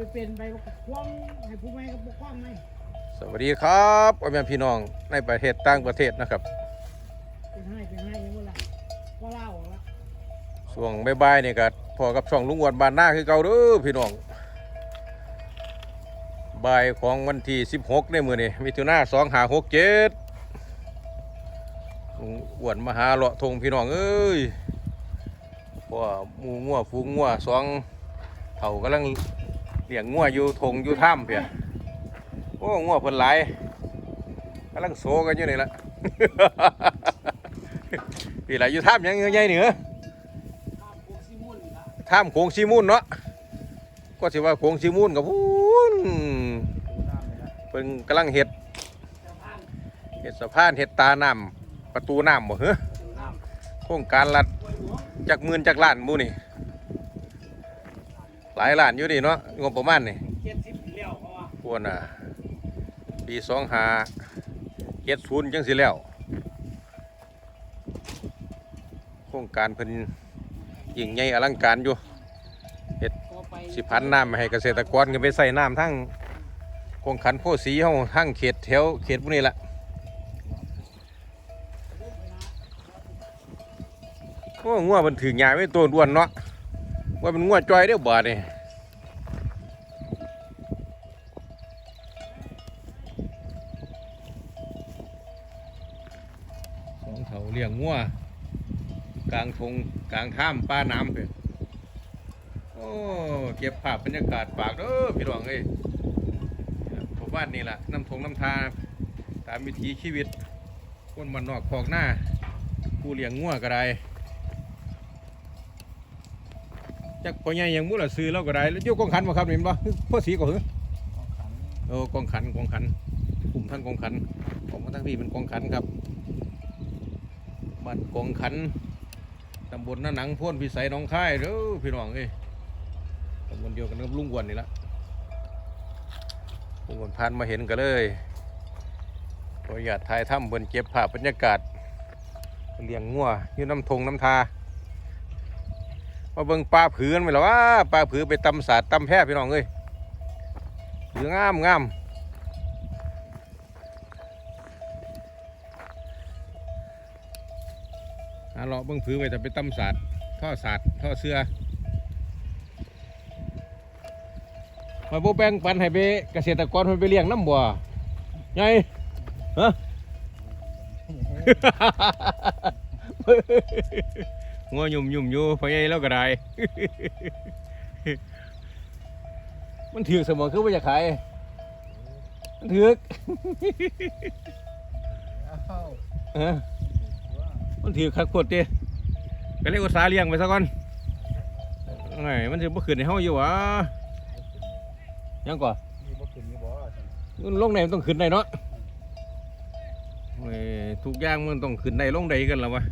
ไปเป็นไปคว้างให้ผู้ไม่ก็บกคว้างไหมสวัสดีครับพ่อแม่พี่น้องในประเทศต่างประเทศนะครับเป็นให้เป็นให้ยังไงล่ะว่าเล่าละช่วงบ่ายๆนี่ก็พอกับช่องลุงอ้วนบ้านหน้าคือเก่าเด้อพี่น้องบ่ายของวันที่ 16ในมือนี่มิถุนา2567ลุงอ้วนมาหาเลาะทงพี่น้องเอ้ยเพราะว่าหมูงัวฟูงงัวสองเฒ่ากำลัง เลี้ยงงัวอยู่ทงอยู่ถ้ำเพียโอ้งัวเพิ่นหลายกำลังโซกันอยู่นี่ละพี่หลายอยู่ถ้ำยังใหญ่ๆนี่เหรอข้ามโคกซิมุนละท่ามโขงซีมูนเนาะก็สิว่าโขงซีมูนกับพูนเพิ่งกำลังเห็ดเห็ดสะพานเห็ดตาน้ำประตูน้ำบ่เหรอโครงการลัดจากหมื่นจากล้านบูนี่ หลายล้านอยู่นี่เนาะงบประมาณนี่เจ็ดสิบเลี้ยวเพราะว่าพวกน่ะปีสองหาเจ็ดศูนย์จังสิแล้วโครงการเพิ่นยิ่งใหญ่อลังการอยู่พอไปสิพันน้ำให้เกษตรกรกันไปใส่น้ำทั้งโครงขันโพสีเฮาทั้งเขตแถวเขตพวกนี้ละโอ้งัวมันถึงหญ้าไม่ตัวด้วนเนาะ ว่ามันงัวจอยเด้อบาดนี่สองเถาเลี้ยงงัวกลางทงกลางท่ามป้าน้ำเพื่นโอ้เก็บภาพบรรยากาศฝากเด้อพี่น้องเอ้ยผมว่านี่แหละน้ำทงน้ำทาตามวิถีชีวิตคนมันนอกคอกหน้าผู้เลี้ยงงัวก็ได้ จักพ่อใหญ่ยังมุละซื้อแล้วก็ได้แล้วอยกกองขันบ่ครับเห็นบ่พ่อสีก็หือโอ้กองขันกองขันกลุ่มท่านกองขันของทั้งพี่เป็นกองขันครับบ้านกองขันตำบลน้าหนังพ่นพิสัยน้องค่ายเด้อพี่น้องเอ้ยตำบลเดียวกันกับลุงอ้วนนี่ละลุงอ้วนผ่านมาเห็นก็เลยขออนุญาตถ่ายถ้ำบนเก็บภาพบรรยากาศเลี้ยงงัวยู่น้ำทงน้ำทา มาเบิ่งปลาผือกันไปหมล่ะว่าปลาผือไปตำสาดตำแพร่พี่น้องเอ้ยผืองามงามหาเลาะเบิ่งผือไปแต่ไปตำสาดท่อสาดท่อเสื้อมาโบแบ่งปันให้ไปเกษตรกรเพิ่นไปเลี้ยงน้ำบัวไงฮะ งัวยุ่มยุ่มอยู่พอใหญ่แล้วก็ได้ มันถือสมองคือว่าจะขายมันถือกฮะมันถือขัดขวดเด้ก็เลยอุตสาเลี้ยงไปซะก่อนไงมันจะบ่ขึ้นในห้องอยู่วะยังก่อนมีบ่ขึ้นลงไหนมันต้องขึ้นได้เนาะทุกอย่างมันต้องขึ้นได้ลงได้กันแล้ววะ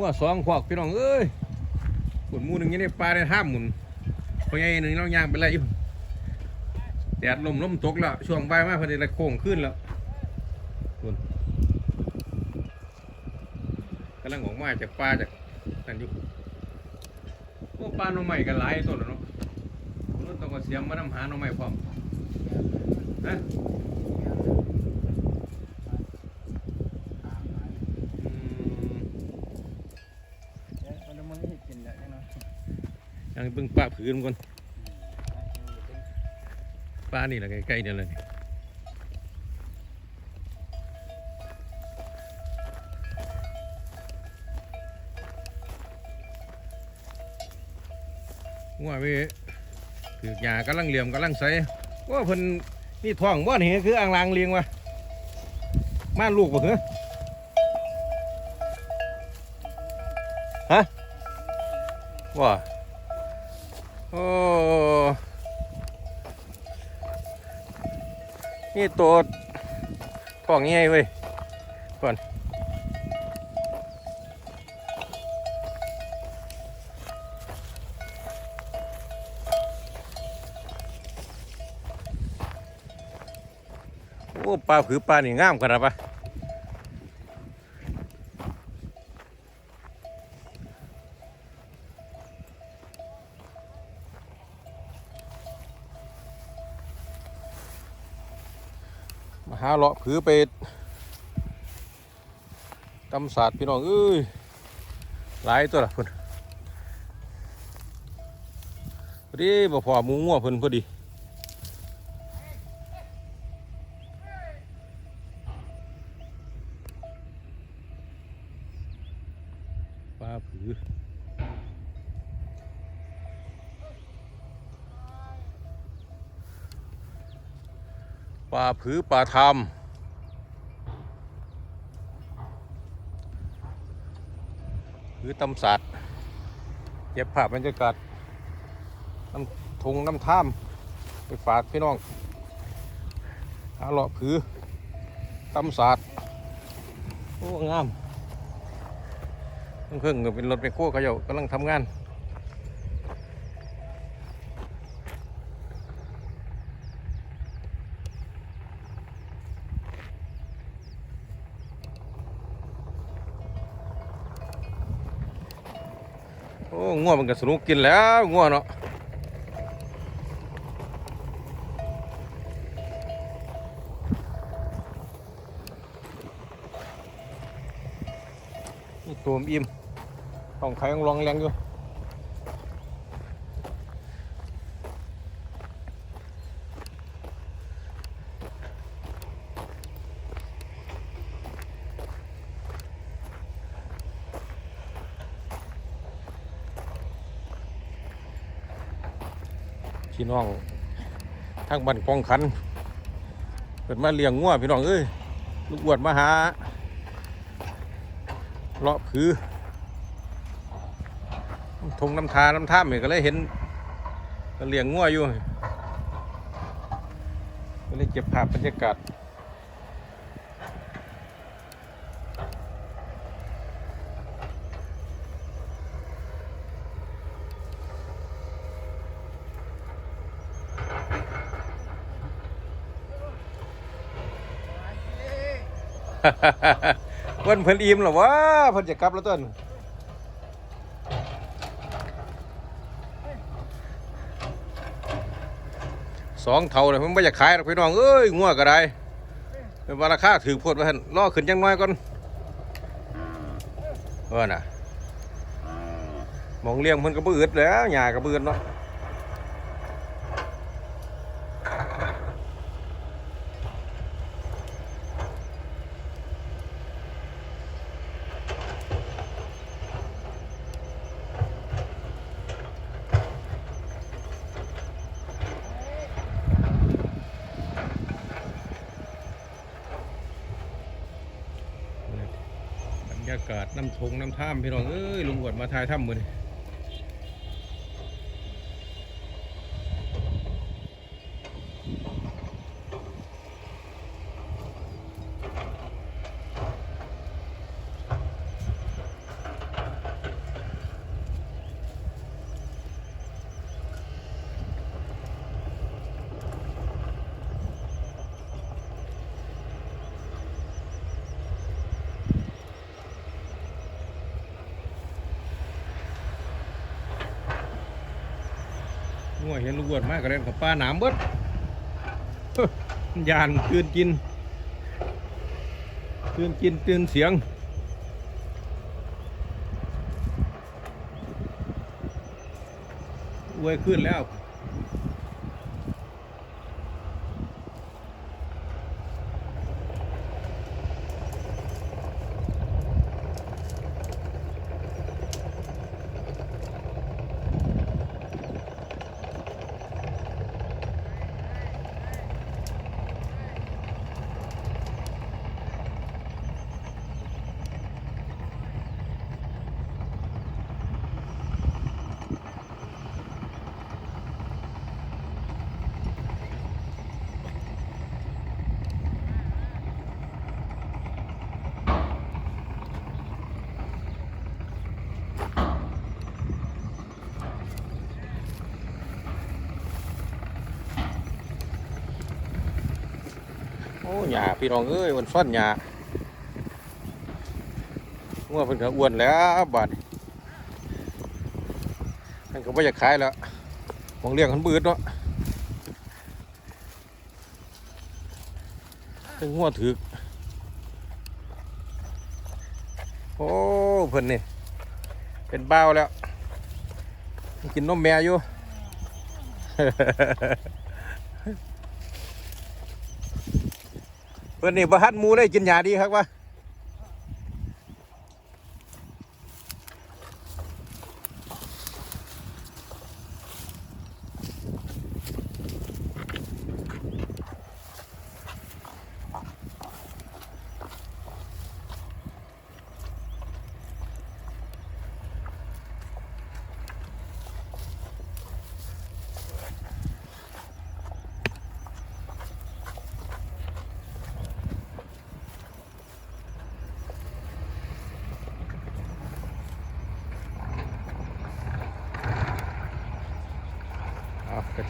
หัวสองขวากพี่น้องเอ้ยขนมูหนึ่งอยังได้ปลาได้ห้ามหมุนเพราะไงหนึ่งเรายางไปไรอยู่แดดลมลมตกแล้วช่วงบ่ายมาพอดีเลยโค้งขึ้นแล้วคุณกำลังออกมาจากปลาจากนั่นอยู่โอ้ปลาหน่อใหม่กันหลายต้นแล้วเนาะต้องเอาเสียมมานำหาหน้องใหม่พร้อมฮะอืม เอ๊ะมันมันให้กินแล้วเนาะ ยัง เบิ่งปลาผืนก่อนปลานี่แหละใกล้ๆเนี่ยเลยว่าไปถือกหญ้ากำลังเหลี่ยมกำลังใสว่าเพิ่นนี่ท้องบ่นี่คืออ่างลางเลี้ยงวะม่านลูกบ่เหรอฮะว่า โอ้นี่ตัวท้องใหญ่เว้ยก่อนโอ้ปลาผือปลานี่งามขนาดปะาเลาะผือไปตำศาสตร์พี่น้องเอ้ยหลายตัวละเพื่อนพอดีบ่พอมูงัวเพื่อนพอดี ปลาผือปลาทามผือตำสัตว์เก็บภาพบรรยากาศน้ำทงน้ำท่ามไปฝากพี่น้องหาเลาะผือตำสัตว์โอ้งามเครื่องเป็นรถไปโค้เขาเจ้ากำลังทำงาน ง่วมันก็สนุกกินแล้วง่วเนาะนี่ตัวอิ่มต้องใครต้องลองแรงอยู่ พี่น้องทางบ้านกองขันเกิดมาเลี้ยงง่วพี่น้องเอ้ยลูกอวดมาหาเลาะผือทงน้ำทาน้ำท่ามเนี่ยก็เลยเห็นก็เลี้ยงงัวอยู่ก็เลยเก็บภาพบรรยากาศ วันเพิ่นอิ่มเหรอวะเพิ่นจะกลับแล้วต้นสองเท่าเลยมันไม่อยากขายหรอกพี่น้องเอ้ยงัวก็ได้เป็นราคาถือโพดว่าท่นล่อขึ้นยังน้อยก่อนเออน่ะมองเลี้ยงมันก็บืดแล้วหญ้าก็บืดเนาะบรร ยากาศน้ำทงน้ำท่ามพี่น้องเอ้ยลุงอวดมาทายถ้ำมือนี่ เห็นลุงอวดมากกระเด็นกับป้าหนามเบิดยานตื่นกินตื่นกินตื่นเสียงอวยขึ้นแล้ว หยาพี่น้องเอ้ยมันซ่อนหยางัวเพิ่นก็อ้วนแล้วบาดนี้มันก็ไม่อยากขายแล้วมองเลี้ยงมันบืดเนาะถึงหัวถึก โอ้เพิ่นนี่ เป็นเบ้าแล้ว กินนมแม่อยู่ เพื่อนนี่ประทัดมูได้กินยาดีครับวะ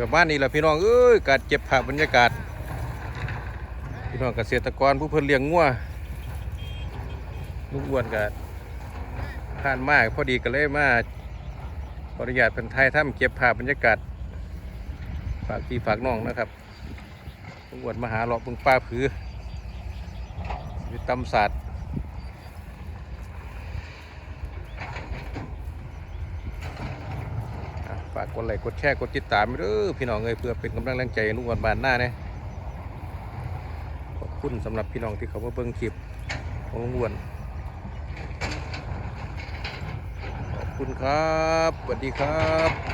ประมาณนี้แหละพี่น้องเอ้ยการเก็บภาพบรรยากาศ พี่น้องเกษตรกรผู้เพิ่นเลี้ยงงัวลุงอ้วนกับผ่านมากพอดีก็เลยมาขออนุญาตเป็นไทยถ้ำเก็บภาพบรรยากาศฝากพี่ฝากน้องนะครับลุงอ้วนมาหาเลาะเบึงป้าผือตำศาสตร์อะ ฝากกดไลค์กดแชร์กดติดตามเด้อพี่น้องเอ้ยเพื่อเป็นกำลังแรงใจลุงวันบานหน้าเนี่ยขอบคุณสำหรับพี่น้องที่เขามาเบิ่งคลิปของลุงอ้วนขอบคุณครับสวัสดีครับ